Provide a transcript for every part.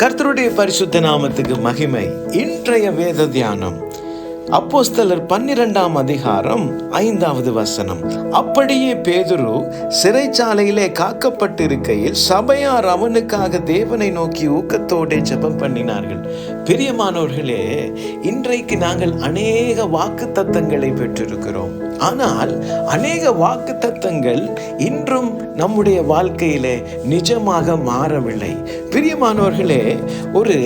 கர்த்தருடைய பரிசுத்த நாமத்துக்கு மகிமை. இன்றைய வேத தியானம். அப்போஸ்தலர் பன்னிரெண்டாம் அதிகாரம் ஐந்தாவது வசனம். அப்படியே பேதுரு சிறைச்சாலையிலே காக்கப்பட்டிருக்கையில் சபையார் அவனுக்காக தேவனை நோக்கி ஊக்கத்தோடே ஜெபம் பண்ணினார்கள். பிரியமானவர்களே இன்றைக்கு நாங்கள் அநேக வாக்கு தத்தங்களை பெற்றிருக்கிறோம். ஆனால் அநேக வாக்கு தத்தங்கள் இன்றும் நம்முடைய வாழ்க்கையிலே நிஜமாக மாறவில்லை. பிரியமானவர்களே ஒரு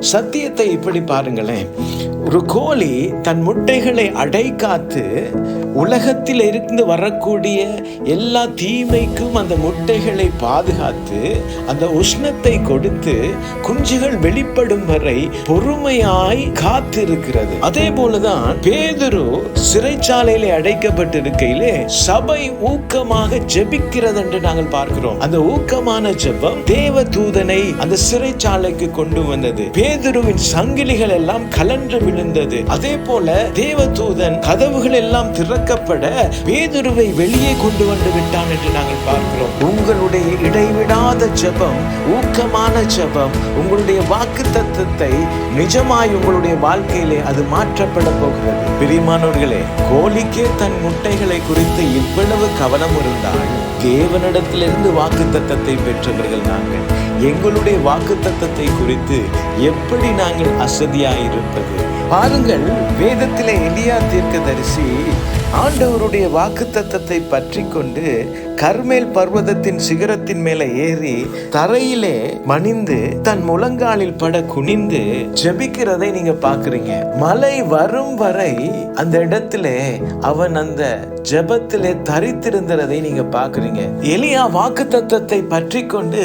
சத்தியத்தை இப்படி பாருங்களேன். ஒரு கோழி தன் முட்டைகளை அடை காத்து உலகத்தில் இருந்து வரக்கூடிய எல்லா தீமைக்கும் அந்த முட்டைகளை பாதுகாத்து அந்த உஷ்ணத்தை கொடுத்து குஞ்சுகள் வெளிப்படும் வரை பொறுமையாய் காத்திருக்கிறது. அதே போலதான் பேதுரு சிறைச்சாலையில அடைக்கப்பட்டிருக்கையிலே சபை ஊக்கமாக ஜெபிக்கிறது என்று நாங்கள் பார்க்கிறோம். அந்த ஊக்கமான ஜெபம் தேவ தூதனை அந்த சிறைச்சாலைக்கு கொண்டு வந்தது. பேதுருவின் சங்கிலிகள் எல்லாம் கலன்று விழுந்தது. அதே போல தேவதூதன் கதவுகள் எல்லாம் திறக்கப்பட பேதுருவை வெளியே கொண்டு வந்து விட்டான் என்று நாங்கள் பார்க்கிறோம். உங்களுடைய இடைவிடாத ஜபம் ஊக்கமான ஜபம் உங்களுடைய வாக்கு தத்துவத்தை நிஜமாய் உங்களுடைய வாழ்க்கையிலே அது மாற்றப்பட போகிறது. பிரியமானவர்களே கோழிக்கே தன் முட்டைகளை குறித்து இவ்வளவு கவனம் இருந்தால் தேவனிடத்திலிருந்து வாக்கு தத்தத்தை பெற்றவர்கள் நாங்கள். எங்களுடைய வாக்கு தத்தத்தை குறித்து எப்படி நாங்கள் அசதியாயிருப்பது? பாருங்கள் வேதத்திலே எலியா தீர்க்கதரிசி ஆண்டவருடைய வாக்கு தத்தத்தை பற்றி கொண்டு கர்மேல் பர்வதத்தின் சிகரத்தின் மேலே ஏறி தரையிலே மணிந்து தன் முழங்காலில் பட குனிந்து ஜெபிக்கிறதை நீங்க பாக்குறீங்க மலை வரும் வரை அந்த இடத்துல அவன் அந்த ஜெபத்திலே தரித்திருந்ததை நீங்க பாக்குறீங்க எலியா வாக்கு தத்தத்தை பற்றி கொண்டு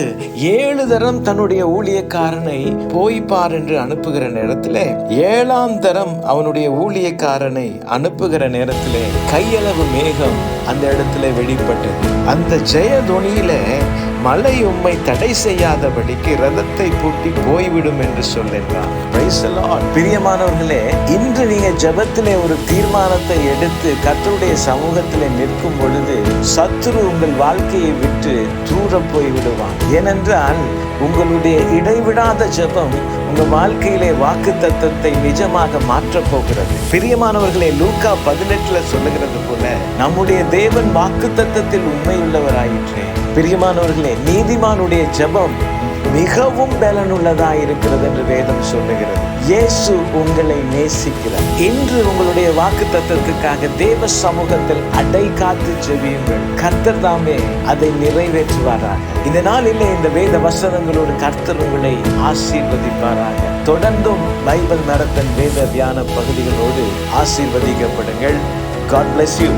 ஏழு தரம் தன்னுடைய ஊழியக்காரனை போய் பார் என்று அனுப்புகிற நேரத்துல ஏழாம் தரம் அவனுடைய ஊழியக்காரனை அனுப்புகிற நேரத்திலே கையளவு மேகம் அந்த இடத்துல வெளிப்பட்டது. அந்த ஜெயதொனியில மழை உம்மை தடை செய்யாதபடிக்கு ரதத்தை பூட்டி போய்விடும் என்று சொல்லின்றான் Praise the Lord. பிரியமானவர்களே இன்று நீங்க ஜெபத்திலே ஒரு தீர்மானத்தை எடுத்து கர்த்தருடைய சமூகத்திலே நிற்கும் பொழுது சத்துரு உங்கள் வாழ்க்கையை விட்டு தூர போய் விடுவான் ஏனென்றால் உங்களுடைய இடைவிடாத ஜெபம் உங்க வாழ்க்கையிலே வாக்கு தத்தத்தை நிஜமாக மாற்றப் போகிறது. பிரியமானவர்களே லூக்கா பதினெட்டுல சொல்லுகிறது போல நம்முடைய தேவன் வாக்கு தத்தத்தில் உண்மையுள்ளவராயிற்றே. பிரியமானவர்களே நீதிமானுடைய ஜெபம் மிகவும் பலனுள்ளதா இருக்கிறது என்று வேதம் சொல்லுகிறது. இயேசு உங்களை நேசிக்கிறார். இன்று உங்களுடைய வாக்கு தத்துவத்துக்காக தேவ சமூகத்தில் அடை காத்து ஜெபியுங்கள். கர்த்தர் தாமே அதை நிறைவேற்றுவாராக. இந்த நாளிலே இந்த வேத வசனங்களோடு கர்த்தர் உங்களை ஆசீர்வதிப்பாராக. தொடர்ந்தும் பைபிள் நடத்தன் வேத தியான பகுதிகளோடு ஆசீர்வதிக்கப்படுங்கள். God bless you